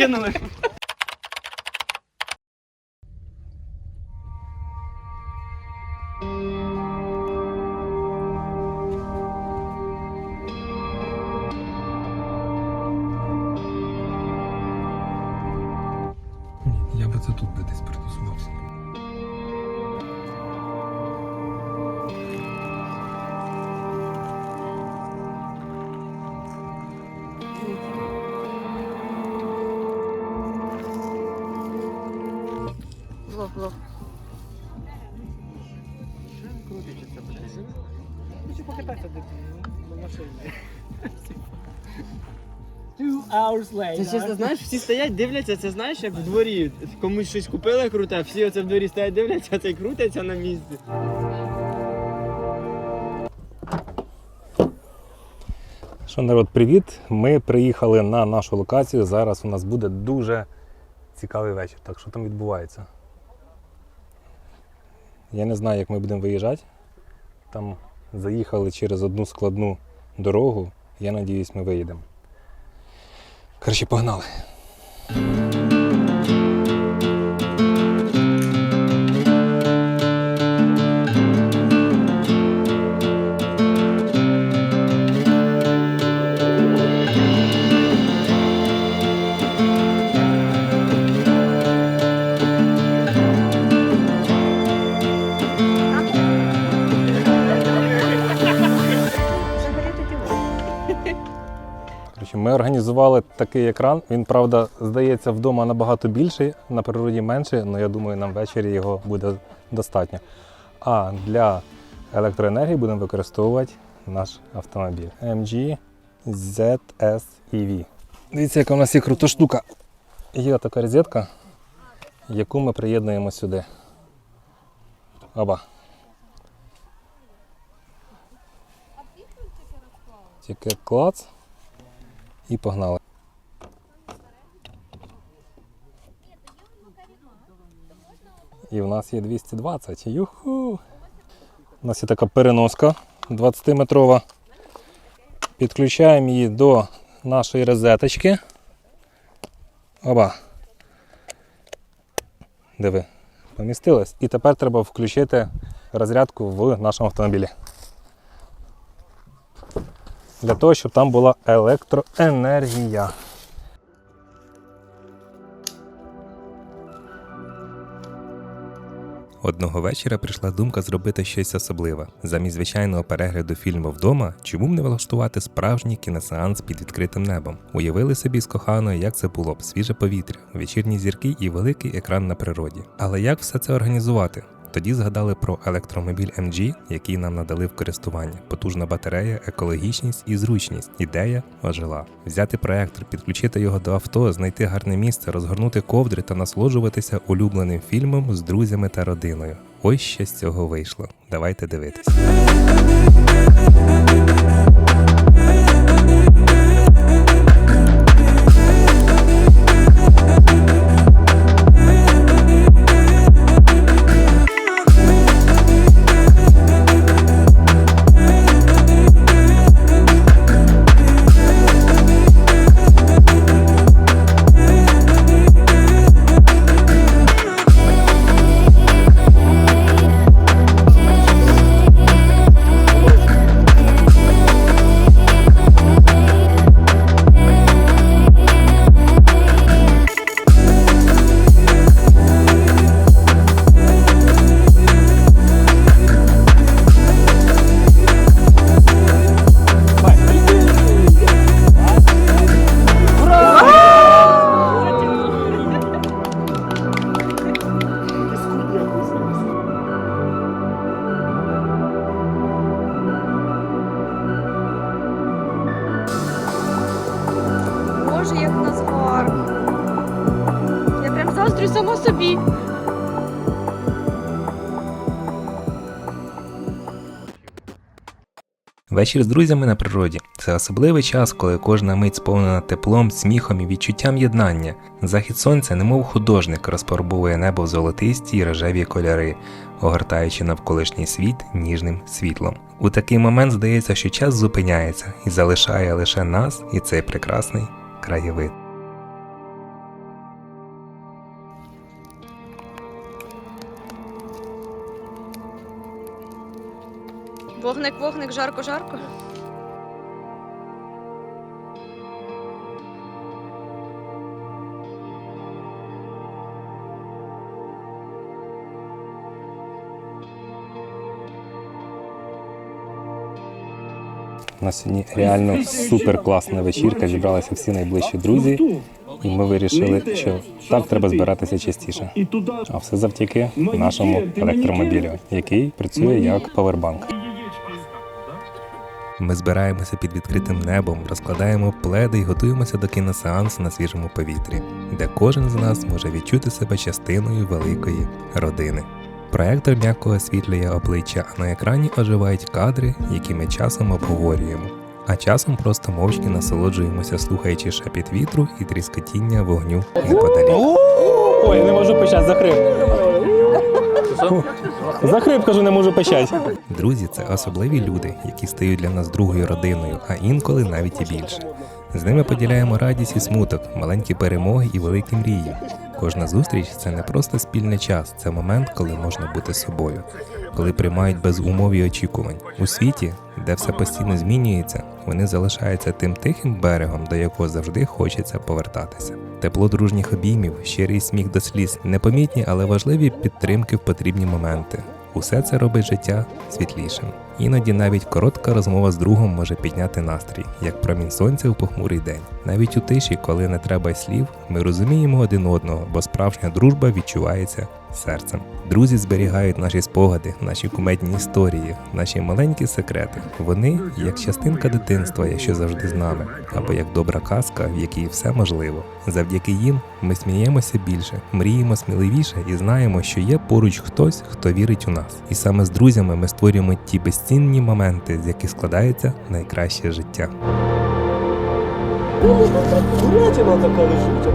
перекинули. Я би це тут би десь притусувався. Влог, влог. Хочу покататися до машини. Two hours later. Це чесно, знаєш, всі стоять, дивляться, це знаєш, як в дворі. Комусь щось купили круте, всі оце в дворі стоять, дивляться, а цей крутиться на місці. Що, народ, привіт! Ми приїхали на нашу локацію. Зараз у нас буде дуже цікавий вечір. Так що там відбувається? Я не знаю, як ми будемо виїжджати. Там заїхали через одну складну дорогу. Я надіюсь, ми виїдемо. Коротше, погнали. Ми організували такий екран. Він, правда, здається, вдома набагато більший, на природі менший, але я думаю, нам ввечері його буде достатньо. А для електроенергії будемо використовувати наш автомобіль MG ZS EV. Дивіться, яка у нас є крута штука. Є така розетка, яку ми приєднуємо сюди. Оба. Тільки клац і погнали. І в нас є 220. Юху! У нас є така переноска 20-метрова. Підключаємо її до нашої розеточки. Оба. Диви, помістилось. І тепер треба включити розрядку в нашому автомобілі. Для того, щоб там була електроенергія. Одного вечора прийшла думка зробити щось особливе. Замість звичайного перегляду фільму вдома, чому б не влаштувати справжній кіносеанс під відкритим небом? Уявили собі з коханою, як це було б свіже повітря, вечірні зірки і великий екран на природі. Але як все це організувати? Тоді згадали про електромобіль MG, який нам надали в користування. Потужна батарея, екологічність і зручність. Ідея ожила. Взяти проектор, підключити його до авто, знайти гарне місце, розгорнути ковдри та насолоджуватися улюбленим фільмом з друзями та родиною. Ось що з цього вийшло. Давайте дивитись. Гарно. Я прям заздрю сама собі. Вечір з друзями на природі це особливий час, коли кожна мить сповнена теплом, сміхом і відчуттям єднання. Захід сонця, немов художник, розфарбовує небо в золотисті й рожеві кольори, огортаючи навколишній світ ніжним світлом. У такий момент здається, що час зупиняється і залишає лише нас і цей прекрасний краєвид. Вогник, вогник, жарко, жарко. У нас сьогодні реально супер класна вечірка. Зібралися всі найближчі друзі, і ми вирішили, що так треба збиратися частіше. А все завдяки нашому електромобілю, який працює як павербанк. Ми збираємося під відкритим небом, розкладаємо пледи і готуємося до кіносеансу на свіжому повітрі, де кожен з нас може відчути себе частиною великої родини. Проектор м'яко освітлює обличчя, а на екрані оживають кадри, які ми часом обговорюємо. А часом просто мовчки насолоджуємося, слухаючи шепіт вітру і тріскотіння вогню неподалік. Ой, я не можу почати, захрип. Захрип, кажу, не можу почати. Друзі це особливі люди, які стають для нас другою родиною, а інколи навіть і більше. З ними поділяємо радість і смуток, маленькі перемоги і великі мрії. Кожна зустріч це не просто спільний час, це момент, коли можна бути собою, коли приймають без умов і очікувань. У світі, де все постійно змінюється, вони залишаються тим тихим берегом, до якого завжди хочеться повертатися. Тепло дружніх обіймів, щирий сміх до сліз, непомітні, але важливі підтримки в потрібні моменти. Усе це робить життя світлішим. Іноді навіть коротка розмова з другом може підняти настрій, як промінь сонця у похмурий день. Навіть у тиші, коли не треба й слів, ми розуміємо один одного, бо справжня дружба відчувається серцем. Друзі зберігають наші спогади, наші кумедні історії, наші маленькі секрети. Вони як частинка дитинства, якщо завжди з нами, або як добра казка, в якій все можливо. Завдяки їм ми сміємося більше, мріємо сміливіше і знаємо, що є поруч хтось, хто вірить у нас. І саме з друзями ми створюємо ті безцінні моменти, з яких складається найкраще життя. Курятина така лежить.